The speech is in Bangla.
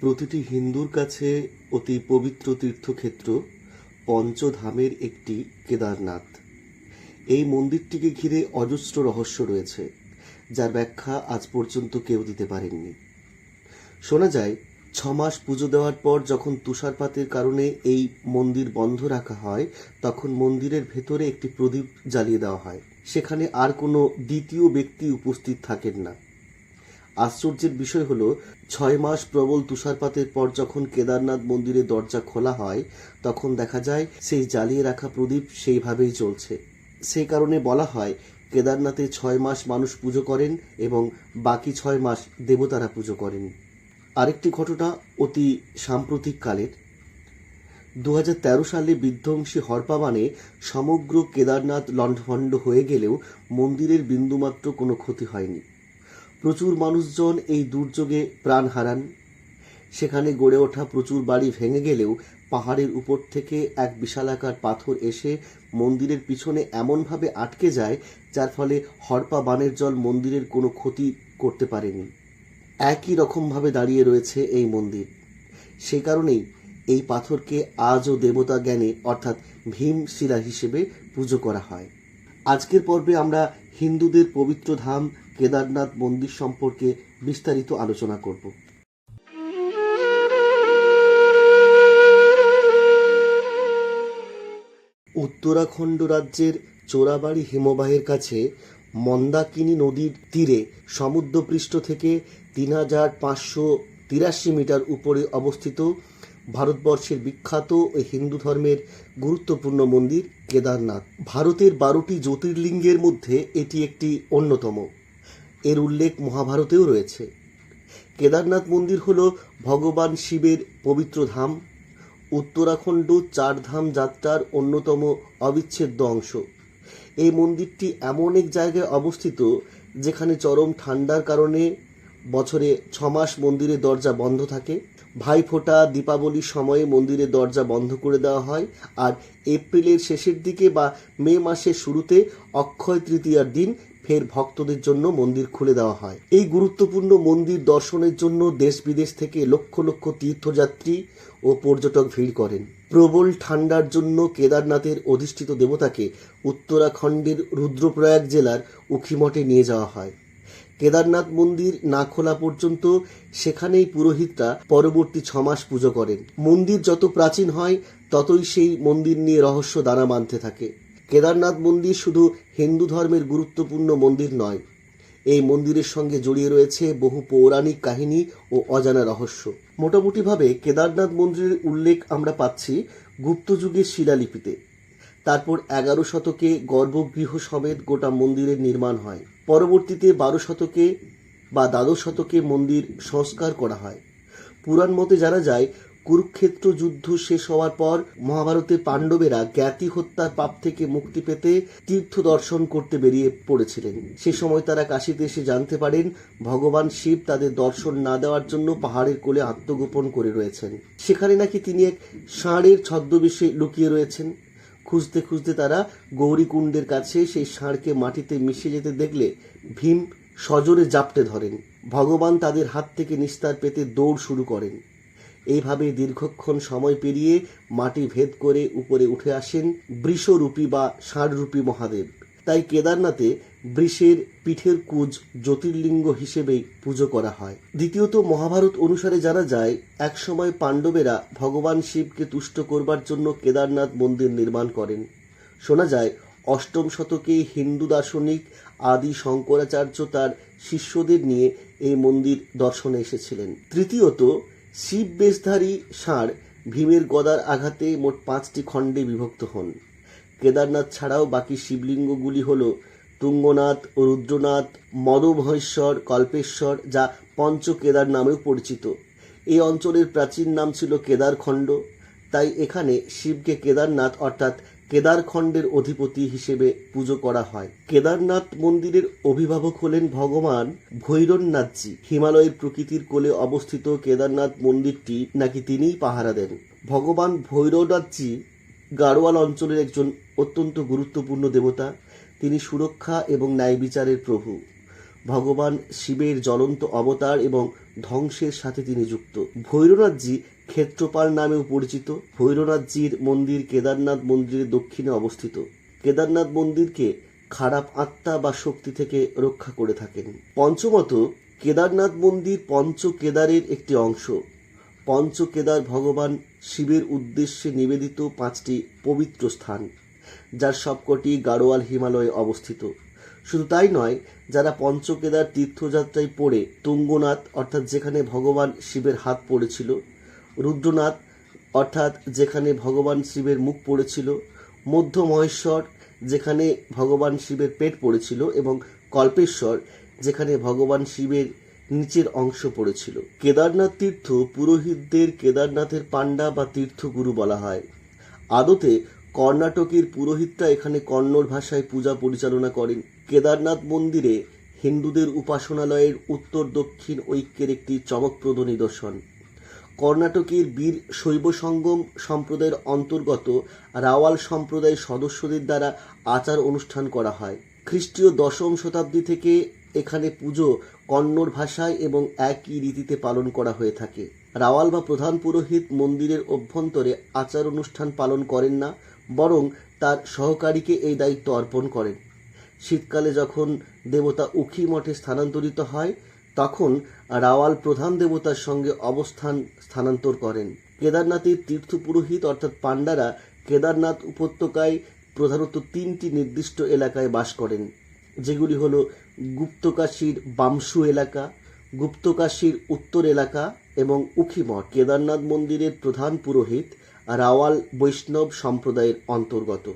প্রতিটি হিন্দুর কাছে অতি পবিত্র তীর্থক্ষেত্র পঞ্চধামের একটি কেদারনাথ। এই মন্দিরটিকে ঘিরে অজস্র রহস্য রয়েছে, যার ব্যাখ্যা আজ পর্যন্ত কেউ দিতে পারেননি। শোনা যায় ছ মাস পুজো দেওয়ার পর যখন তুষারপাতের কারণে এই মন্দির বন্ধ রাখা হয়, তখন মন্দিরের ভেতরে একটি প্রদীপ জ্বালিয়ে দেওয়া হয়। সেখানে আর কোনো দ্বিতীয় ব্যক্তি উপস্থিত থাকেন না। আশ্চর্যের বিষয় হলো, ছয় মাস প্রবল তুষারপাতের পর যখন কেদারনাথ মন্দিরের দরজা খোলা হয়, তখন দেখা যায় সেই জ্বালিয়ে রাখা প্রদীপ সেইভাবেই চলছে সেই কারণে বলা হয়, কেদারনাথে ছয় মাস মানুষ পুজো করেন এবং বাকি ছয় মাস দেবতারা পুজো করেন। আরেকটি ঘটনা অতি সাম্প্রতিক কালের। দু হাজার তেরো সালে বিধ্বংসী হরপাবানে সমগ্র কেদারনাথ লণ্ডভণ্ড হয়ে গেলেও মন্দিরের বিন্দুমাত্র কোনো ক্ষতি হয়নি। প্রচুর মানুষজন এই দুর্যোগে প্রাণ হারান। সেখানে গড়ে ওঠা প্রচুর বাড়ি ভেঙে গেলেও পাহাড়ের উপর থেকে এক বিশালাকার পাথর এসে মন্দিরের পিছনে এমনভাবে আটকে যায়, যার ফলে হরপা বানের জল মন্দিরের কোনো ক্ষতি করতে পারেনি। একই রকমভাবে দাঁড়িয়ে রয়েছে এই মন্দির। সে কারণেই এই পাথরকে আজও দেবতা জ্ঞানে, অর্থাৎ ভীম শিলা হিসেবে পুজো করা হয়। আজকের পর্বে আমরা হিন্দুদের পবিত্র ধাম কেদারনাথ মন্দির সম্পর্কে বিস্তারিত আলোচনা করব। উত্তরাখণ্ড রাজ্যের চোরাবাড়ি হিমবাহের কাছে মন্দাকিনী নদীর তীরে সমুদ্রপৃষ্ঠ থেকে তিন হাজার পাঁচশো তিরাশি মিটার উপরে অবস্থিত ভারতবর্ষের বিখ্যাত হিন্দু ধর্মের গুরুত্বপূর্ণ মন্দির কেদারনাথ। ভারতের বারোটি জ্যোতির্লিঙ্গের মধ্যে এটি একটি অন্যতম। এর উল্লেখ মহাভারতেও রয়েছে। কেদারনাথ মন্দির হল ভগবান শিবের পবিত্র ধাম। উত্তরাখণ্ড চারধাম যাত্রার অন্যতম অবিচ্ছেদ্য অংশ। এই মন্দিরটি এমন এক জায়গায় অবস্থিত যেখানে চরম ঠান্ডার কারণে বছরে ছমাস মন্দিরের দরজা বন্ধ থাকে। ভাইফোঁটা দীপাবলির সময়ে মন্দিরের দরজা বন্ধ করে দেওয়া হয়। আর এপ্রিলের শেষের দিকে বা মে মাসের শুরুতে অক্ষয় তৃতীয়ার দিন ফের ভক্তদের জন্য মন্দির খুলে দেওয়া হয়। এই গুরুত্বপূর্ণ মন্দির দর্শনের জন্য দেশ বিদেশ থেকে লক্ষ লক্ষ তীর্থযাত্রী ও পর্যটক ভিড় করেন। প্রবল ঠান্ডার জন্য কেদারনাথের অধিষ্ঠিত দেবতাকে উত্তরাখণ্ডের রুদ্রপ্রয়াগ জেলার উখিমঠে নিয়ে যাওয়া হয়। কেদারনাথ মন্দির না খোলা পর্যন্ত সেখানেই পুরোহিতরা পরবর্তী ছমাস পুজো করেন। মন্দির যত প্রাচীন হয়, ততই সেই মন্দির নিয়ে রহস্য দানা মানতে থাকে। কেদারনাথ মন্দির শুধু হিন্দু ধর্মের গুরুত্বপূর্ণ মন্দির নয়, এই মন্দিরের সঙ্গে জড়িয়ে রয়েছে বহু পৌরাণিক কাহিনী ও অজানা রহস্য। মোটামুটিভাবে কেদারনাথ মন্দিরের উল্লেখ আমরা পাচ্ছি গুপ্তযুগের শিলালিপিতে। তারপর এগারো শতকে গর্ভগৃহ সমেত গোটা মন্দিরের নির্মাণ হয়। পরবর্তীতে বারো শতকে বা দ্বাদশ শতকে মন্দির সংস্কার করা হয়। পুরাণ মতে জানা যায়, কুরুক্ষেত্র যুদ্ধ শেষ হওয়ার পর মহাভারতে পাণ্ডবেরা জ্ঞাতি হত্যার পাপ থেকে মুক্তি পেতে তীর্থ দর্শন করতে বেরিয়ে পড়েছিলেন। সে সময় তারা কাশিতে এসে জানতে পারেন, ভগবান শিব তাদের দর্শন না দেওয়ার জন্য পাহাড়ের কোলে আত্মগোপন করে রয়েছেন। সেখানে নাকি তিনি এক ষাঁড়ের ছদ্মবেশে লুকিয়ে রয়েছেন। খুঁজতে খুঁজতে তারা গৌরীকুণ্ডের কাছে সেই ষাঁড়কে মাটিতে মিশে যেতে দেখলে ভীম সজোরে জাপটে ধরেন। ভগবান তাদের হাত থেকে নিস্তার পেতে দৌড় শুরু করেন। এইভাবে দীর্ঘক্ষণ সময় পেরিয়ে মাটি ভেদ করে উপরে উঠে আসেন বৃষরূপী বা ষাঁড়রূপী মহাদেব। তাই কেদারনাথে বৃষের পিঠের কুজ জ্যোতির্লিঙ্গ হিসেবেই পুজো করা হয়। দ্বিতীয়ত, মহাভারত অনুসারে জানা যায়, একসময় পাণ্ডবেরা ভগবান শিবকে তুষ্ট করবার জন্য কেদারনাথ মন্দির নির্মাণ করেন। শোনা যায়, অষ্টম শতকে হিন্দু দার্শনিক আদি শঙ্করাচার্য তার শিষ্যদের নিয়ে এই মন্দির দর্শনে এসেছিলেন। তৃতীয়ত, শিব বেশধারী ষাঁড় ভীমের গদার আঘাতে মোট পাঁচটি খণ্ডে বিভক্ত হন। কেদারনাথ ছাড়াও বাকি শিবলিঙ্গগুলি হল তুঙ্গনাথ রুদ্রনাথ মদমহেশ্বর কল্পেশ্বর যা পঞ্চ কেদার নামেও পরিচিত। এই অঞ্চলের প্রাচীন নাম ছিল কেদারখণ্ড। তাই এখানে শিবকে কেদারনাথ অর্থাৎ কেদারখণ্ডের অধিপতি হিসেবে পুজো করা হয়। কেদারনাথ মন্দিরের অভিভাবক হলেন ভগবান ভৈরবনাথজি। হিমালয়ের প্রকৃতির কোলে অবস্থিত কেদারনাথ মন্দিরটি নাকি তিনিই পাহারা দেন। ভগবান ভৈরবনাথজি গাড়োয়াল অঞ্চলের একজন অত্যন্ত গুরুত্বপূর্ণ দেবতা। তিনি সুরক্ষা এবং ন্যায় বিচারের প্রভু। ভগবান শিবের জ্বলন্ত অবতার এবং ধ্বংসের সাথে তিনি যুক্ত। ভৈরনাথজি ক্ষেত্রপাল নামেও পরিচিত। ভৈরনাথজির মন্দির কেদারনাথ মন্দিরের দক্ষিণে অবস্থিত। কেদারনাথ মন্দিরকে খারাপ আত্মা বা শক্তি থেকে রক্ষা করে থাকেন। পঞ্চমত, কেদারনাথ মন্দির পঞ্চ কেদারের একটি অংশ। পঞ্চ কেদার ভগবান শিবের উদ্দেশ্যে নিবেদিত পাঁচটি পবিত্র স্থান। যার সবকটি গাড়োয়াল হিমালয়ে অবস্থিত। শুধু তাই নয়, যারা পঞ্চকেদার তীর্থযাত্রায় পড়ে তুঙ্গনাথ, অর্থাৎ যেখানে ভগবান শিবের হাত পড়েছিল, রুদ্রনাথ, অর্থাৎ যেখানে ভগবান শিবের মুখ পড়েছিল, মধ্য মহেশ্বর, যেখানে ভগবান শিবের পেট পড়েছিল এবং কল্পেশ্বর, যেখানে ভগবান শিবের নিচের অংশ পড়েছিল। কেদারনাথ তীর্থ পুরোহিতদের কেদারনাথের পাণ্ডা বা তীর্থগুরু বলা হয়। আদতে কর্ণাটকের পুরোহিতরা এখানে কন্নড় ভাষায় পূজা পরিচালনা করেন। কেদারনাথ মন্দিরে হিন্দুদের উপাসনালয়ের উত্তর দক্ষিণ ঐক্যের একটি চমকপ্রদ নিদর্শন। কর্ণাটকের বীর শৈব সঙ্গম সম্প্রদায়ের অন্তর্গত রাওয়াল সম্প্রদায়ের সদস্যদের দ্বারা আচার অনুষ্ঠান করা হয়। খ্রিস্টীয় দশম শতাব্দী থেকে এখানে পুজো কন্নড় ভাষায় এবং একই রীতিতে পালন করা হয়ে থাকে। রাওয়াল বা প্রধান পুরোহিত মন্দিরের অভ্যন্তরে আচার অনুষ্ঠান পালন করেন না বরং তার সহকারীকে এই দায়িত্ব অর্পণ করেন। শীতকালে যখন দেবতা উখি মঠে স্থানান্তরিত হয়, তখন রাওয়াল প্রধান দেবতার সঙ্গে অবস্থান স্থানান্তর করেন। কেদারনাথের তীর্থ পুরোহিত অর্থাৎ পাণ্ডারা কেদারনাথ উপত্যকায় প্রধানত তিনটি নির্দিষ্ট এলাকায় বাস করেন, যেগুলি হল গুপ্তকাশীর বামসু এলাকা, গুপ্তকাশীর উত্তর এলাকা এবং উখিমঠ কেদারনাথ মন্দিরের প্রধান পুরোহিত রাওয়াল বৈষ্ণব সম্প্রদায়ের অন্তর্গত।